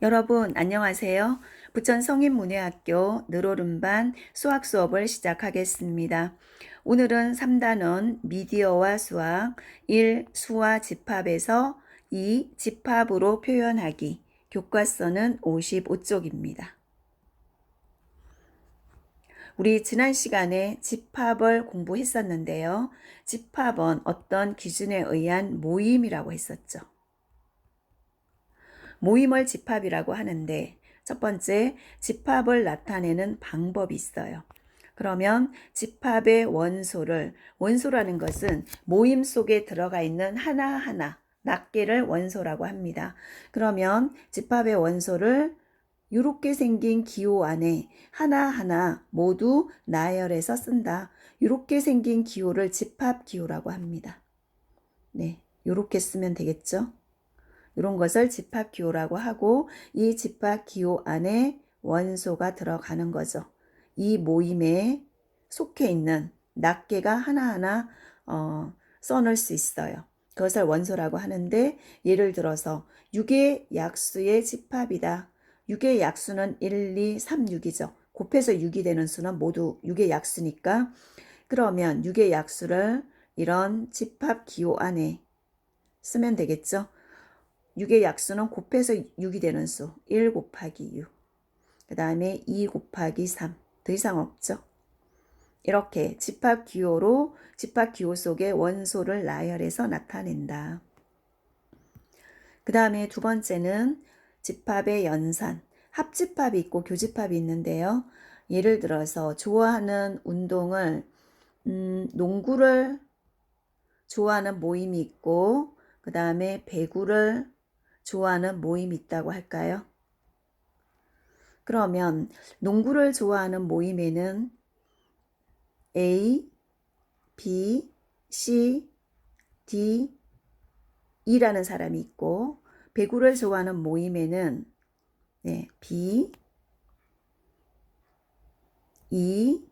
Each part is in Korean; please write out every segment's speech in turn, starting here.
여러분 안녕하세요. 부천 성인문예학교 느로름반 수학 수업을 시작하겠습니다. 오늘은 3단원 미디어와 수학 1 수와 집합에서 2 집합으로 표현하기 교과서는 55쪽입니다. 우리 지난 시간에 집합을 공부했었는데요. 집합은 어떤 기준에 의한 모임이라고 했었죠. 모임을 집합이라고 하는데 첫 번째 집합을 나타내는 방법이 있어요. 그러면 집합의 원소를 원소라는 것은 모임 속에 들어가 있는 하나하나 낱개를 원소라고 합니다. 그러면 집합의 원소를 이렇게 생긴 기호 안에 하나하나 모두 나열해서 쓴다. 이렇게 생긴 기호를 집합 기호라고 합니다. 네, 이렇게 쓰면 되겠죠? 이런 것을 집합 기호라고 하고 이 집합 기호 안에 원소가 들어가는 거죠. 이 모임에 속해 있는 낱개가 하나하나 어, 써놓을 수 있어요. 그것을 원소라고 하는데 예를 들어서 6의 약수의 집합이다. 6의 약수는 1, 2, 3, 6이죠. 곱해서 6이 되는 수는 모두 6의 약수니까 그러면 6의 약수를 이런 집합 기호 안에 쓰면 되겠죠. 6의 약수는 곱해서 6이 되는 수. 1 곱하기 6. 그 다음에 2 곱하기 3. 더 이상 없죠. 이렇게 집합 기호로 집합 기호 속에 원소를 나열해서 나타낸다. 그 다음에 두 번째는 집합의 연산. 합집합이 있고 교집합이 있는데요. 예를 들어서 좋아하는 운동을 음, 농구를 좋아하는 모임이 있고 그 다음에 배구를 좋아하는 모임이 있다고 할까요? 그러면 농구를 좋아하는 모임에는 A, B, C, D, E라는 사람이 있고 배구를 좋아하는 모임에는 네, B, E,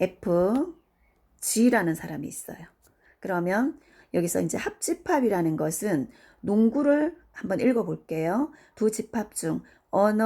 F, G라는 사람이 있어요. 그러면 여기서 이제 합집합이라는 것은 농구를 한번 읽어볼게요. 두 집합 중 어느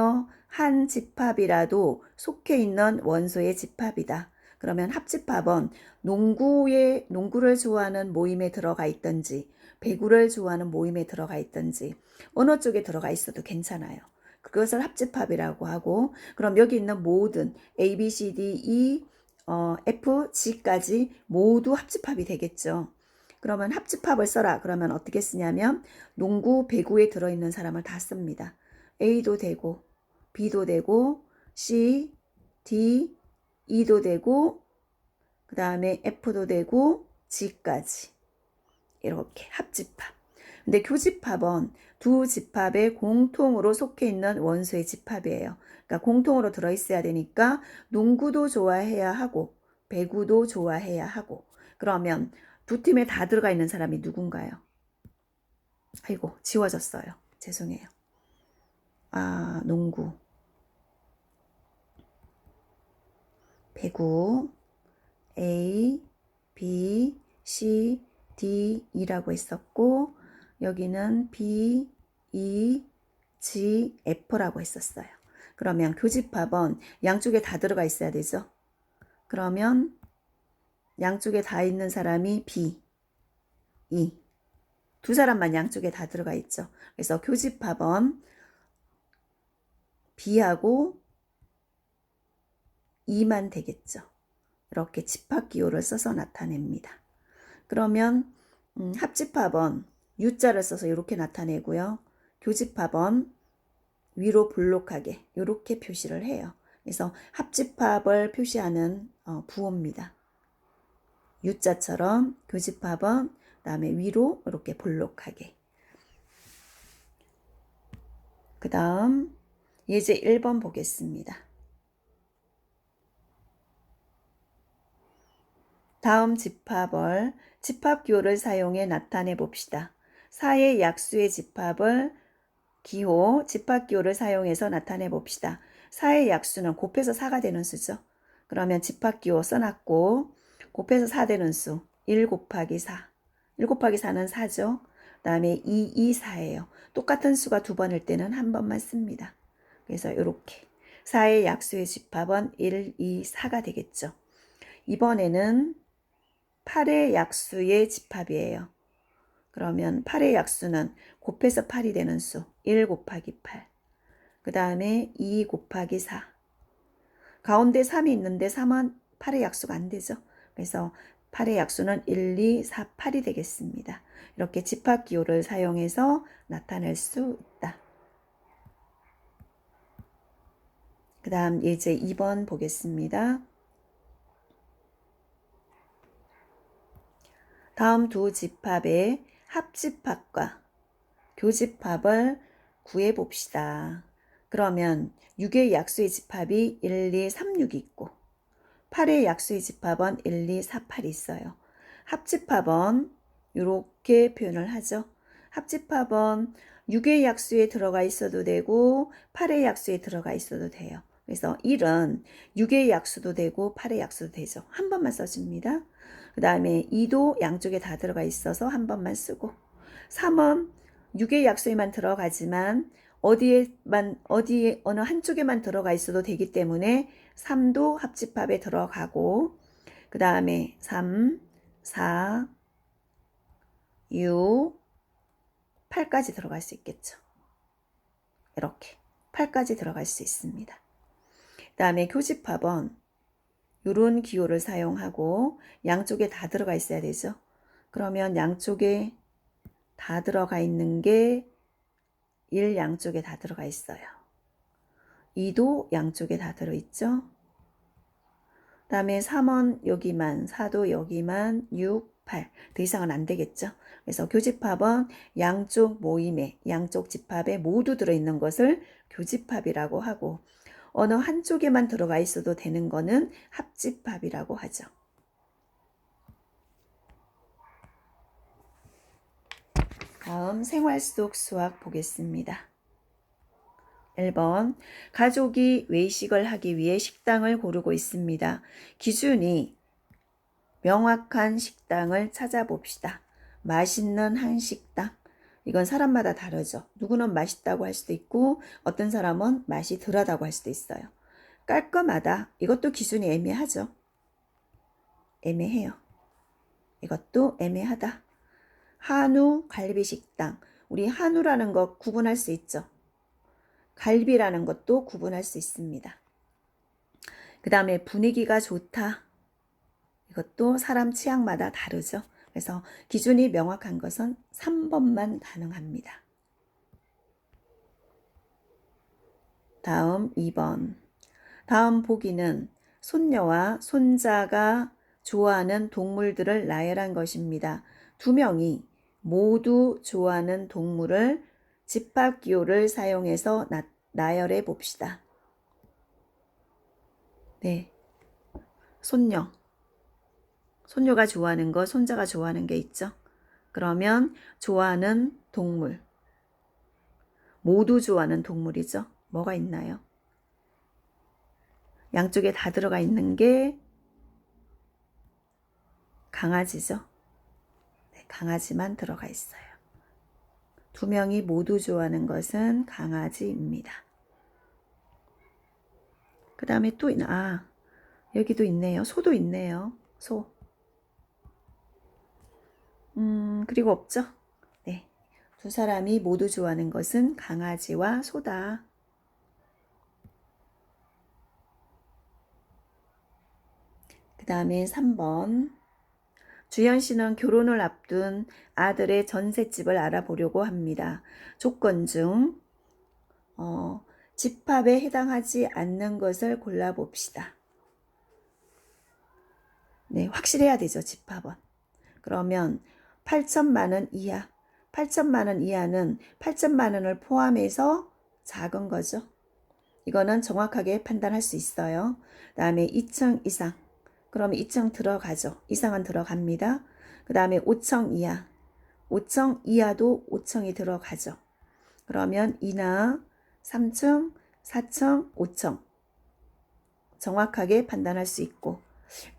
한 집합이라도 속해 있는 원소의 집합이다. 그러면 합집합은 농구에 농구를 좋아하는 모임에 들어가 있든지 배구를 좋아하는 모임에 들어가 있든지 어느 쪽에 들어가 있어도 괜찮아요. 그것을 합집합이라고 하고 그럼 여기 있는 모든 A, B, C, D, E, 어, F, G까지 모두 합집합이 되겠죠. 그러면 합집합을 써라. 그러면 어떻게 쓰냐면 농구, 배구에 들어있는 사람을 다 씁니다. A도 되고 B도 되고 C, D, E도 되고 그 다음에 F도 되고 G까지 이렇게 합집합. 근데 교집합은 두 집합에 공통으로 속해 있는 원소의 집합이에요. 그러니까 공통으로 들어있어야 되니까 농구도 좋아해야 하고 배구도 좋아해야 하고 그러면 두 팀에 다 들어가 있는 사람이 누군가요? 아이고, 지워졌어요. 죄송해요. 아, 농구. 배구. A, B, C, D, E라고 했었고, 여기는 B, E, G, F라고 했었어요. 그러면 교집합은 양쪽에 다 들어가 있어야 되죠. 그러면 양쪽에 다 있는 사람이 B, E. 두 사람만 양쪽에 다 들어가 있죠. 그래서 교집합은 B하고 E만 되겠죠. 이렇게 집합 기호를 써서 나타냅니다. 그러면 음, 합집합은 U자를 써서 이렇게 나타내고요. 교집합은 위로 볼록하게 이렇게 표시를 해요. 그래서 합집합을 표시하는 어, 부호입니다. U자처럼 교집합은 그다음에 위로 이렇게 볼록하게. 그 다음 예제 1번 보겠습니다. 다음 집합을 집합기호를 사용해 나타내 봅시다. 4의 약수의 집합을 기호 집합기호를 사용해서 나타내 봅시다. 4의 약수는 곱해서 4가 되는 수죠. 그러면 집합기호 써놨고 곱해서 4 되는 수. 1 곱하기 4. 1 곱하기 4는 4죠. 다음에 2, 2, 4예요. 똑같은 수가 두 번일 때는 한 번만 씁니다. 그래서 이렇게 4의 약수의 집합은 1, 2, 4가 되겠죠. 이번에는 8의 약수의 집합이에요. 그러면 8의 약수는 곱해서 8이 되는 수. 1 곱하기 8. 그 다음에 2 곱하기 4. 가운데 3이 있는데 3은 8의 약수가 안 되죠. 그래서 8의 약수는 1, 2, 4, 8이 되겠습니다. 이렇게 집합 기호를 사용해서 나타낼 수 있다. 그 다음 예제 2번 보겠습니다. 다음 두 집합의 합집합과 교집합을 구해 봅시다. 그러면 6의 약수의 집합이 1, 2, 3, 6이 있고 8의 약수의 집합은 1, 2, 4, 8이 있어요. 합집합은 이렇게 표현을 하죠. 합집합은 6의 약수에 들어가 있어도 되고 8의 약수에 들어가 있어도 돼요. 그래서 1은 6의 약수도 되고 8의 약수도 되죠. 한 번만 써줍니다. 그 다음에 2도 양쪽에 다 들어가 있어서 한 번만 쓰고 3은 6의 약수에만 들어가지만 어디에만 어디에 어느 한쪽에만 들어가 있어도 되기 때문에 3도 합집합에 들어가고 그 다음에 3, 4, 6, 8까지 들어갈 수 있겠죠. 이렇게 8까지 들어갈 수 있습니다. 그 다음에 교집합은 이런 기호를 사용하고 양쪽에 다 들어가 있어야 되죠. 그러면 양쪽에 다 들어가 있는 게 1 양쪽에 다 들어가 있어요. 2도 양쪽에 다 들어있죠. 그 다음에 3원 여기만, 4도 여기만, 6, 8. 더 이상은 안 되겠죠. 그래서 교집합은 양쪽 모임에, 양쪽 집합에 모두 들어있는 것을 교집합이라고 하고 어느 한쪽에만 들어가 있어도 되는 거는 합집합이라고 하죠. 다음 생활 속 수학 보겠습니다. 1번 가족이 외식을 하기 위해 식당을 고르고 있습니다. 기준이 명확한 식당을 찾아봅시다. 맛있는 한식당. 이건 사람마다 다르죠. 누구는 맛있다고 할 수도 있고 어떤 사람은 맛이 덜하다고 할 수도 있어요. 깔끔하다. 이것도 기준이 애매하죠. 애매해요. 이것도 애매하다. 한우 갈비 식당. 우리 한우라는 거 구분할 수 있죠. 갈비라는 것도 구분할 수 있습니다. 그 다음에 분위기가 좋다. 이것도 사람 취향마다 다르죠. 그래서 기준이 명확한 것은 3번만 가능합니다. 다음 2번. 다음 보기는 손녀와 손자가 좋아하는 동물들을 나열한 것입니다. 두 명이 모두 좋아하는 동물을 집합 기호를 사용해서 나, 나열해 봅시다. 네. 손녀. 손녀가 좋아하는 거, 손자가 좋아하는 게 있죠. 그러면 좋아하는 동물. 모두 좋아하는 동물이죠. 뭐가 있나요? 양쪽에 다 들어가 있는 게 강아지죠. 네, 강아지만 들어가 있어요. 두 명이 모두 좋아하는 것은 강아지입니다. 그 다음에 또? 아, 여기도 있네요. 소도 있네요. 소. 음, 그리고 없죠? 네. 두 사람이 모두 좋아하는 것은 강아지와 소다. 그 다음에 3번. 주현 씨는 결혼을 앞둔 아들의 전셋집을 알아보려고 합니다. 조건 중, 어, 집합에 해당하지 않는 것을 골라봅시다. 네, 확실해야 되죠, 집합은. 그러면 8천만 원 이하, 8천만 원 이하는 8천만 원을 포함해서 작은 거죠. 이거는 정확하게 판단할 수 있어요. 다음에 2층 이상, 그러면 2층 들어가죠. 이상은 들어갑니다. 그 다음에 5층 이하. 5층 이하도 5층이 들어가죠. 그러면 2나 3층, 4층, 5층. 정확하게 판단할 수 있고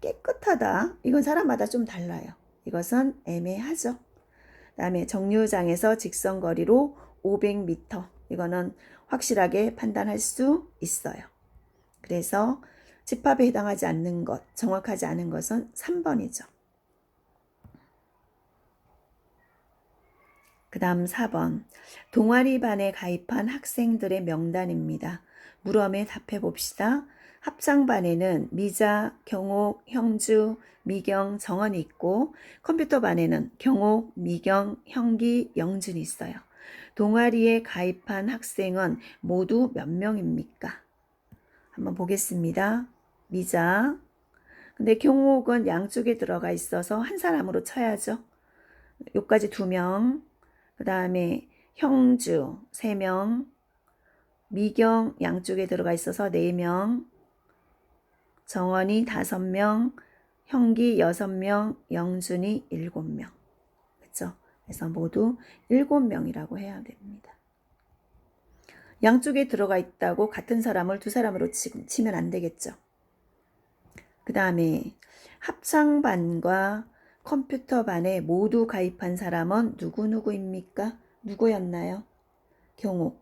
깨끗하다. 이건 사람마다 좀 달라요. 이것은 애매하죠. 그다음에 정류장에서 직선 거리로 500m. 이거는 확실하게 판단할 수 있어요. 그래서 집합에 해당하지 않는 것, 정확하지 않은 것은 3번이죠. 그 다음 4번. 동아리 반에 가입한 학생들의 명단입니다. 물음에 답해 봅시다. 합창반에는 미자, 경옥, 형주, 미경, 정원이 있고 컴퓨터반에는 경옥, 미경, 형기, 영준이 있어요. 동아리에 가입한 학생은 모두 몇 명입니까? 한번 보겠습니다. 미자. 근데 경옥은 양쪽에 들어가 있어서 한 사람으로 쳐야죠. 요까지 두 명. 그 다음에 형주 세 명. 미경 양쪽에 들어가 있어서 네 명. 정원이 다섯 명. 형기 여섯 명. 영준이 일곱 명. 그렇죠? 그래서 모두 일곱 명이라고 해야 됩니다. 양쪽에 들어가 있다고 같은 사람을 두 사람으로 치, 치면 안 되겠죠. 그 다음에 합창반과 컴퓨터반에 모두 가입한 사람은 누구누구입니까? 누구였나요? 경옥.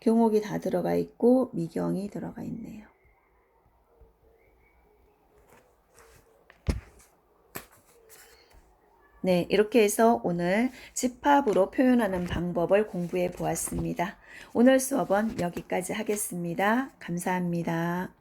경옥이 다 들어가 있고 미경이 들어가 있네요. 네, 이렇게 해서 오늘 집합으로 표현하는 방법을 공부해 보았습니다. 오늘 수업은 여기까지 하겠습니다. 감사합니다.